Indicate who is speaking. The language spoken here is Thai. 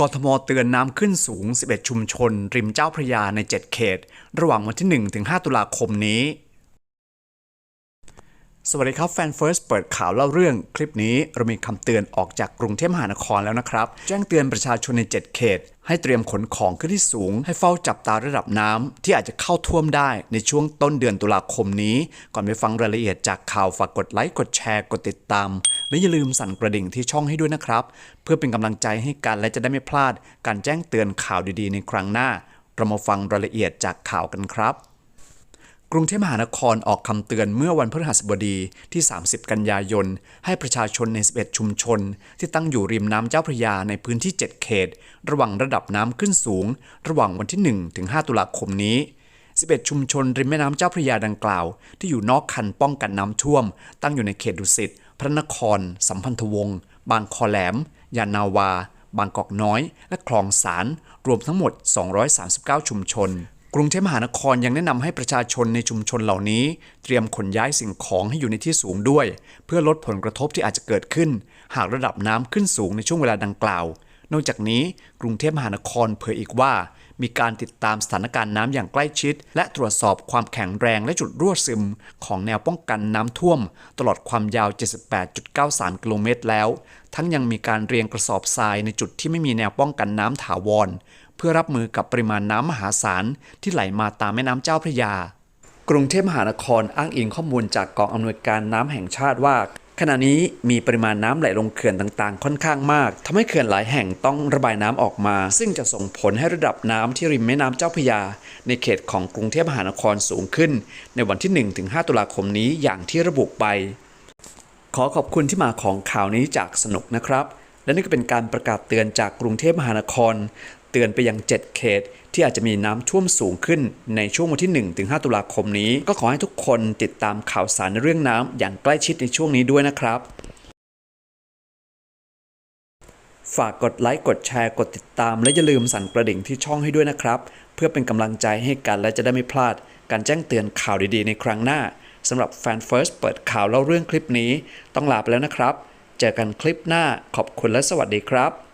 Speaker 1: กทมเตือนน้ำขึ้นสูง 11 ชุมชน ริมเจ้าพระยาใน 7 เขต ระหว่างวันที่ 1-5 ตุลาคมนี้ สวัสดีครับแฟนเฟิร์สเปิดข่าวเล่าเรื่องคลิปนี้เรามีคำเตือนออกจากกรุงเทพมหานครแล้วนะครับ แจ้งเตือนประชาชนใน 7 เขต ให้เตรียมขนของขึ้นที่สูง ให้เฝ้าจับตาระดับน้ำที่อาจจะเข้าท่วมได้ในช่วงต้นเดือนตุลาคมนี้ ก่อนไปฟังรายละเอียดจากข่าวฝากกดไลค์กดแชร์กดติดตาม และอย่าลืมสั่นกระดิ่งที่ช่องให้ด้วยนะครับ เพื่อเป็นกำลังใจให้กันและจะได้ไม่พลาด การแจ้งเตือนข่าวดีๆ ในครั้งหน้า เรามาฟังรายละเอียดจากข่าวกันครับ กรุงเทพมหานครออกคำเตือนเมื่อวันพฤหัสบดีที่ 30 กันยายน ให้ประชาชนใน 11 ชุมชน ที่ตั้งอยู่ริมน้ำเจ้าพระยาในพื้นที่ 7 เขต ระหว่างระดับน้ำขึ้นสูง ระหว่างวันที่ 1 ถึง 5 ตุลาคมนี้ 11 ชุมชนริมแม่น้ำเจ้าพระยาดังกล่าว ที่อยู่นอกคันป้องกันน้ำท่วม ตั้งอยู่ในเขตดุสิต พระนคร สัมพันธวงศ์ บางคอแหลม ยานาวา บางกอกน้อย และคลองสาร รวมทั้งหมด 239 ชุมชน กรุงเทพมหานครยังแนะนำให้ประชาชนในชุมชนเหล่านี้ เตรียมขนย้ายสิ่งของให้อยู่ในที่สูงด้วย เพื่อลดผลกระทบที่อาจจะเกิดขึ้น หากระดับน้ำขึ้นสูงในช่วงเวลาดังกล่าว นอกจากนี้กรุงเทพมหานครเผยอีกว่า มีการติดตามสถานการณ์น้ำอย่างใกล้ชิด และตรวจสอบความแข็งแรงและจุดรั่วซึม ของแนวป้องกันน้ำท่วม ตลอดความยาว 78.93 กิโลเมตรแล้ว ทั้งยังมีการเรียงกระสอบทรายในจุดที่ไม่มีแนวป้องกันน้ำถาวร พื่อรับมือกับปริมาณน้ำมหาศาลที่ไหลมาตามแม่น้ำเจ้าพระยา กรุงเทพมหานครอ้างอิงข้อมูลจากกองอำนวยการน้ำแห่งชาติว่า ขณะนี้มีปริมาณน้ำไหลลงเขื่อนต่างๆ ค่อนข้างมากทำให้เขื่อนหลายแห่งต้องระบายน้ำออกมา ซึ่งจะส่งผลให้ระดับน้ำที่ริมแม่น้ำเจ้าพระยา ในเขตของกรุงเทพมหานครสูงขึ้น ในวันที่ 1-5 ตุลาคมนี้อย่างที่ระบุไป ขอขอบคุณที่มาของข่าวนี้จากสนุกนะครับและนี่ก็เป็นการประกาศเตือนจากกรุงเทพมหานคร เตือนไปยัง 7 เขต ที่อาจจะมีน้ำท่วมสูงขึ้นในช่วงวันที่ 1-5 ตุลาคมนี้ ก็ขอให้ทุกคนติดตามข่าวสารในเรื่องน้ำอย่างใกล้ชิดในช่วงนี้ด้วยนะครับ ฝากกดไลค์กดแชร์กดติดตาม และอย่าลืมสั่นกระดิ่งที่ช่องให้ด้วยนะครับ เพื่อเป็นกำลังใจให้กันและจะได้ไม่พลาด การแจ้งเตือนข่าวดีๆ ในครั้งหน้าสำหรับแฟนเฟิร์สเปิดข่าวเล่าเรื่องคลิปนี้ ต้องลาไปแล้วนะครับ เจอกันคลิปหน้าขอบคุณและสวัสดีครับ